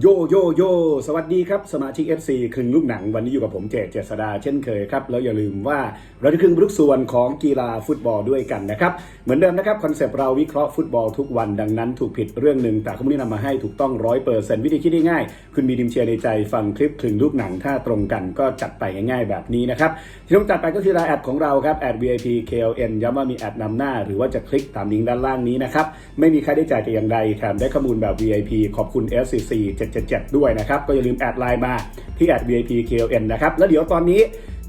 โยโยโยสวัสดีครับ สมาชิก FC ครึ่งลูกหนังวันนี้อยู่กับผมเจเจษดาเช่นเคยครับ แล้วอย่าลืมว่าเราจะครึ่งทุกส่วนของกีฬาฟุตบอลด้วยกันนะครับ เหมือนเดิมนะครับคอนเซปต์เราวิเคราะห์ฟุตบอลทุกวันดังนั้นถูกผิดเรื่องหนึ่งแต่ข้อมูลที่นำมาให้ถูกต้องร้อยเปอร์เซ็นต์วิธีคิดง่ายๆคุณมีดิมเชียร์ในใจฟังคลิปครึ่งลูกหนังถ้าตรงกันก็จัดไปง่ายๆแบบนี้นะครับที่ต้องจัดไปก็คือรายแอดของเราครับแอด VIP KLN ย้ำว่ามีแอดนำหน้า หรือว่าจะคลิกตามลิงก์ด้านล่างนี้นะครับไม่มีค่าใช้จ่ายแต่อย่างใดแถมได้ข้อมูลแบบ VIP ขอบคุณ SCC 777 ด้วยนะครับ ก็อย่าลืมแอดไลน์มาที่แอด VIP KLN นะครับ แล้วเดี๋ยวตอนนี้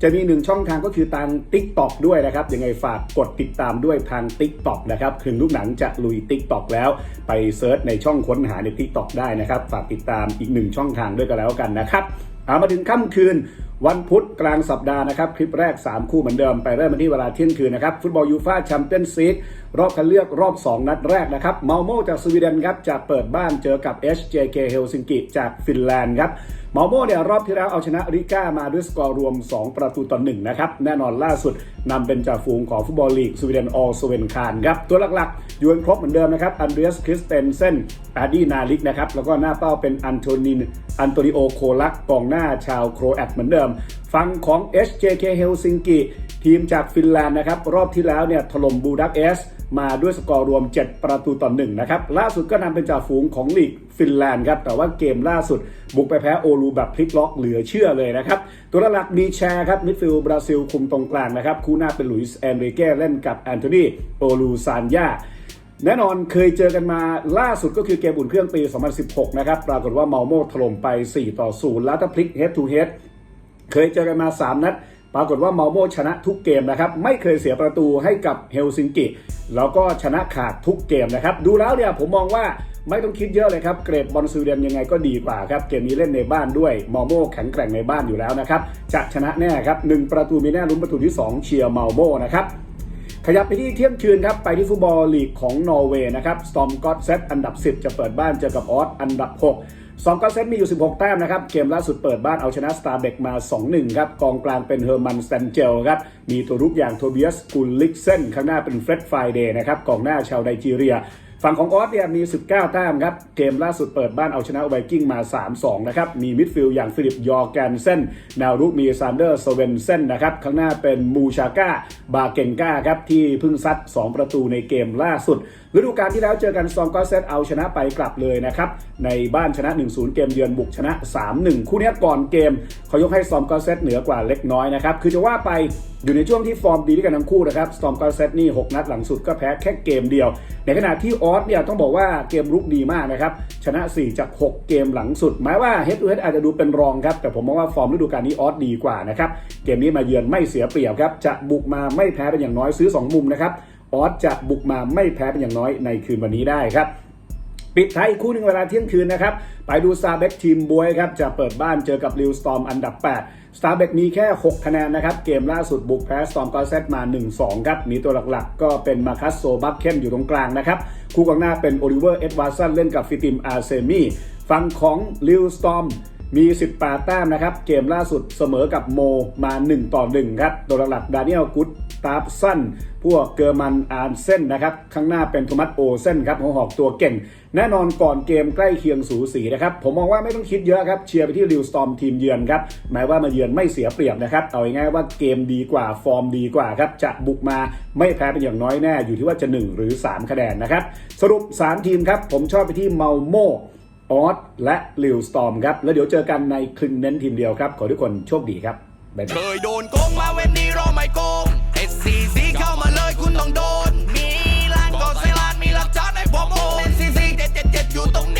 จะมีหนึ่งช่องทางก็คือทาง TikTok ด้วยนะครับ ยังไงฝากกดติดตามด้วยทาง TikTok นะครับคืนลูกหนังจะลุย TikTok แล้วไปเซิร์ชในช่องค้นหาใน TikTok ได้นะครับ ฝากติดตามอีกหนึ่งช่องทางด้วยกันแล้วกันนะครับเอามาถึงค่ำคืน วันพุธกลางสัปดาห์นะครับคลิปแรก 3 คู่เหมือนเดิมไปเริ่มกันที่เวลาเที่ยงคืนนะครับฟุตบอลยูฟ่าแชมเปี้ยนส์ลีกรอบคัดเลือกรอบ 2 นัดแรกนะครับเมาโมจากสวีเดนครับจะเปิดบ้านเจอกับ HJK เฮลซิงกิจากฟินแลนด์ครับเมาโมเนี่ยรอบที่แล้วเอาชนะริก้ามาด้วยสกอร์รวม 2 ประตูต่อ1นะครับแน่นอนล่าสุดนำเป็นจ่าฝูงของฟุตบอลลีกสวีเดนออลสเวนคานครับตัวหลักๆยู่กันครบเหมือนเดิมนะครับอันเดรียสคริสเตนเซนอาดีนาลิกนะครับแล้วก็หน้าเป้าเป็นอันโทนินอันโตนิโอโคลักกองหน้าชาวโครแอตเหมือนเดิมฝั่งของ HJK เฮลซิงกิทีมจากฟินแลนด์นะครับรอบที่แล้วเนี่ยถล่มบูดักเอสมาด้วยสกอร์รวม 7 ประตูต่อ1นะครับล่าสุดก็นำเป็นจ่าฝูงของลีกฟินแลนด์ครับแต่ว่าเกมล่าสุดบุกไปแพ้โอลูแบบพลิกล็อกเหลือเชื่อเลยนะครับตัวหลักมีแชร์ครับมิดฟิลด์บราซิลคุมตรงกลางนะครับคู่หน้าเป็นหลุยส์แอนเรเก้เล่นกับแอนโทนีโอลูซานยาแน่นอนเคยเจอกันมาล่าสุดก็คือเกมอุ่นเครื่องปี 2016 นะครับ ปรากฏว่าเมาโมถล่มไป 4 ต่อ 0 แล้วถ้าพลิก head to head เคยเจอกันมา 3 นัด ปรากฏว่าเมาโมชนะทุกเกมนะครับ ไม่เคยเสียประตูให้กับเฮลซิงกิ แล้วก็ชนะขาดทุกเกมนะครับ ดูแล้วเนี่ยผมมองว่าไม่ต้องคิดเยอะเลยครับ เกรดบอลสวีเดนยังไงก็ดีกว่าครับ เกมนี้เล่นในบ้านด้วยเมาโมแข็งแกร่งในบ้านอยู่แล้วนะครับ จะชนะแน่ครับหนึ่งประตูมีแน่ลุ้นประตูที่ 2 เชียร์เมาโมนะครับขยับไปที่เที่ยงคืนครับ ไปที่ฟุตบอลลีกของนอร์เวย์นะครับ สตอมกอตเซตอันดับ 10 จะเปิดบ้านเจอกับออสอันดับ 6 สองก็เซตมีอยู่ 16 แต้มนะครับ เกมล่าสุดเปิดบ้านเอาชนะสตาร์เบกมา 2-1 ครับกองกลางเป็นเฮอร์มันสแตนเจลครับ มีตัวรุกอย่างโทเบียสกุลลิกเซนข้างหน้าเป็นเฟร็ดไฟเดย์นะครับกองหน้าชาวไนจีเรีย ฝั่งของออสเนี่ยมี 19 แต้มครับ เกมล่าสุดเปิดบ้านเอาชนะไวกิ้งมา 3-2 นะครับ มีมิดฟิลด์อย่างฟิลิปยอร์แกนเซนแนวรุกมีซานเดอร์สเวนเซนนะครับ ข้างหน้าเป็นมูชาก้า บาเกนก้าครับ ที่เพิ่งซัด 2 ประตูในเกมล่าสุดฤดูกาลที่แล้วเจอกันซองก็เซตเอาชนะไปกลับเลยนะครับ ในบ้านชนะ 1-0 เกมเยือนบุกชนะ 3-1 คู่นี้ก่อนเกมเขายกให้ซอมก็เซตเหนือกว่าเล็กน้อยนะครับคือจะว่าไปอยู่ในช่วงที่ฟอร์มดีด้วยกันทั้งคู่นะครับซอมก็เซตนี่ 6 นัดหลังสุดก็แพ้แค่เกมเดียว ในขณะที่ออสเนี่ยต้องบอกว่าเกมรุกดีมากนะครับ ชนะ 4 จาก 6 เกมหลังสุดหมายว่าเฮด o ูเฮดอาจจะดูเป็นรองครับ แต่ผมมองว่าฟอร์มฤดูกาลนี้ออสดีกว่านะครับ เกมนี้มาเยือนไม่เสียเปรียบครับ จะบุกมาไม่แพ้เป็นอย่างน้อยซื้อ 2 มุมนะครับออสจะบุกมาไม่แพ้เป็นอย่างน้อยในคืนวันนี้ได้ครับ ปิดท้ายอีกคู่หนึ่งเวลาเที่ยงคืนนะครับ ไปดูซาเบกทีมบวยครับ จะเปิดบ้านเจอกับลิวสตอมอันดับ8สตาร์เบกมีแค่ 6 คะแนนนะครับ เกมล่าสุดบุกแพ้สตอมกอเซตมา 1-2 ครับ มีตัวหลักๆ ก็เป็นมาคัสโซบัคเคนอยู่ตรงกลางนะครับ คู่กองหน้าเป็นโอลิเวอร์เอ็ดวาร์สันเล่นกับฟิติมอาร์เซมีฝั่งของลิวสตอม มี 18 แต้มนะครับ เกมล่าสุดเสมอกับโมมา 1 ต่อ 1 ครับตัวหลักๆดานิเอลกุตตาร์สันพวกเกอร์มันอาร์เซนนะครับ ข้างหน้าเป็นโทมัสโอเซนครับหัวหอกตัวเก่ง แน่นอนก่อนเกมใกล้เคียงสูสีนะครับ ผมมองว่าไม่ต้องคิดเยอะครับ เชียร์ไปที่ริวสตอมทีมเยือนครับหมายว่ามาเยือนไม่เสียเปรียบนะครับ เอาง่ายๆว่าเกมดีกว่าฟอร์มดีกว่าครับ จะบุกมาไม่แพ้เป็นอย่างน้อยแน่ อยู่ที่ว่าจะ 1 หรือ 3 คะแนนนะครับ สรุป 3 ทีมครับ ผมชอบไปที่เมาโม ออสและลิวสตอมครับ แล้วเดี๋ยวเจอกันในคลึงเน้นทีมเดียวครับ ขอทุกคนโชคดีครับ บ๊ายบาย เคยโดนโกงมาเว้นนี้